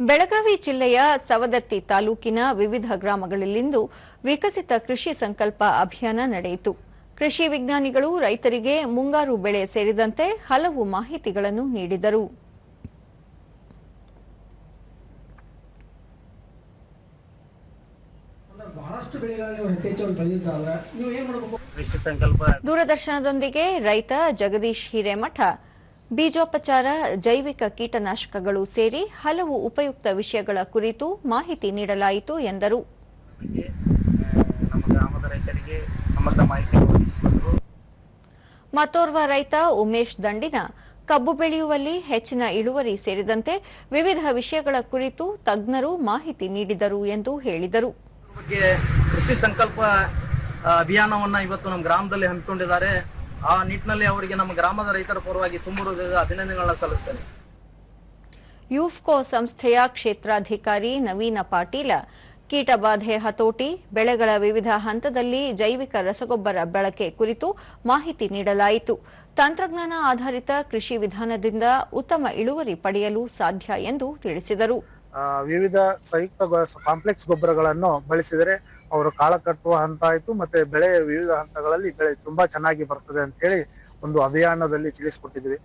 ಬೆಳಗಾವಿ ಜಿಲ್ಲೆಯ ಸವದತ್ತಿ ತಾಲೂಕಿನ ವಿವಿಧ ಗ್ರಾಮಗಳಲ್ಲಿಂದು ವಿಕಸಿತ ಕೃಷಿ ಸಂಕಲ್ಪ ಅಭಿಯಾನ ನಡೆಯಿತು. ಕೃಷಿ ವಿಜ್ಞಾನಿಗಳು ರೈತರಿಗೆ ಮುಂಗಾರು ಬೆಳೆ ಸೇರಿದಂತೆ ಹಲವು ಮಾಹಿತಿಗಳನ್ನು ನೀಡಿದರು. ದೂರದರ್ಶನದೊಂದಿಗೆ ರೈತ ಜಗದೀಶ್ ಹಿರೇಮಠ ಬೀಜೋಪಚಾರ, ಜೈವಿಕ ಕೀಟನಾಶಕಗಳು ಸೇರಿ ಹಲವು ಉಪಯುಕ್ತ ವಿಷಯಗಳ ಕುರಿತು ಮಾಹಿತಿ ನೀಡಲಾಯಿತು ಎಂದರು. ಮತ್ತೋರ್ವ ರೈತ ಉಮೇಶ್ ದಂಡಿನ ಕಬ್ಬು ಬೆಳೆಯುವಲ್ಲಿ ಹೆಚ್ಚಿನ ಇಳುವರಿ ಸೇರಿದಂತೆ ವಿವಿಧ ವಿಷಯಗಳ ಕುರಿತು ತಜ್ಞರು ಮಾಹಿತಿ ನೀಡಿದರು ಎಂದು ಹೇಳಿದರು. ಕೃಷಿ ಸಂಕಲ್ಪ ಅಭಿಯಾನವನ್ನ ಇವತ್ತು ನಮ್ಮ ಗ್ರಾಮದಲ್ಲಿ ಹಮ್ಮಿಕೊಂಡಿದ್ದಾರೆ. ಆ ನಿಟ್ಟಿನಲ್ಲಿ ಅವರಿಗೆ ನಮ್ಮ ಗ್ರಾಮದ ರೈತರ ಪರವಾಗಿ ತುಂಬ ಹೃದಯದ ಅಭಿನಂದನೆಗಳನ್ನ ಸಲ್ಲಿಸ್ತೇನೆ. ಯುಫ್ಕೋ ಸಂಸ್ಥೆಯ ಕ್ಷೇತ್ರಾಧಿಕಾರಿ ನವೀನ ಪಾಟೀಲ, ಕೀಟಬಾಧೆ ಹತೋಟಿ, ಬೆಳೆಗಳ ವಿವಿಧ ಹಂತದಲ್ಲಿ ಜೈವಿಕ ರಸಗೊಬ್ಬರ ಬಳಕೆ ಕುರಿತು ಮಾಹಿತಿ ನೀಡಲಾಯಿತು. ತಂತ್ರಜ್ಞಾನ ಆಧಾರಿತ ಕೃಷಿ ವಿಧಾನದಿಂದ ಉತ್ತಮ ಇಳುವರಿ ಪಡೆಯಲು ಸಾಧ್ಯ ಎಂದು ತಿಳಿಸಿದರು. ವಿವಿಧ ಸಂಯುಕ್ತ ಕಾಂಪ್ಲೆಕ್ಸ್ ಗೊಬ್ಬರಗಳನ್ನು ಬಳಸಿದರೆ ಅವರು ಕಾಳ ಕಟ್ಟುವ ಹಂತ ಆಯಿತು ಮತ್ತೆ ಬೆಳೆ ವಿವಿಧ ಹಂತಗಳಲ್ಲಿ ಬೆಳೆ ತುಂಬಾ ಚೆನ್ನಾಗಿ ಬರ್ತದೆ ಅಂತ ಹೇಳಿ ಒಂದು ಅಭಿಯಾನದಲ್ಲಿ ತಿಳಿಸ್ಕೊಟ್ಟಿದ್ವಿ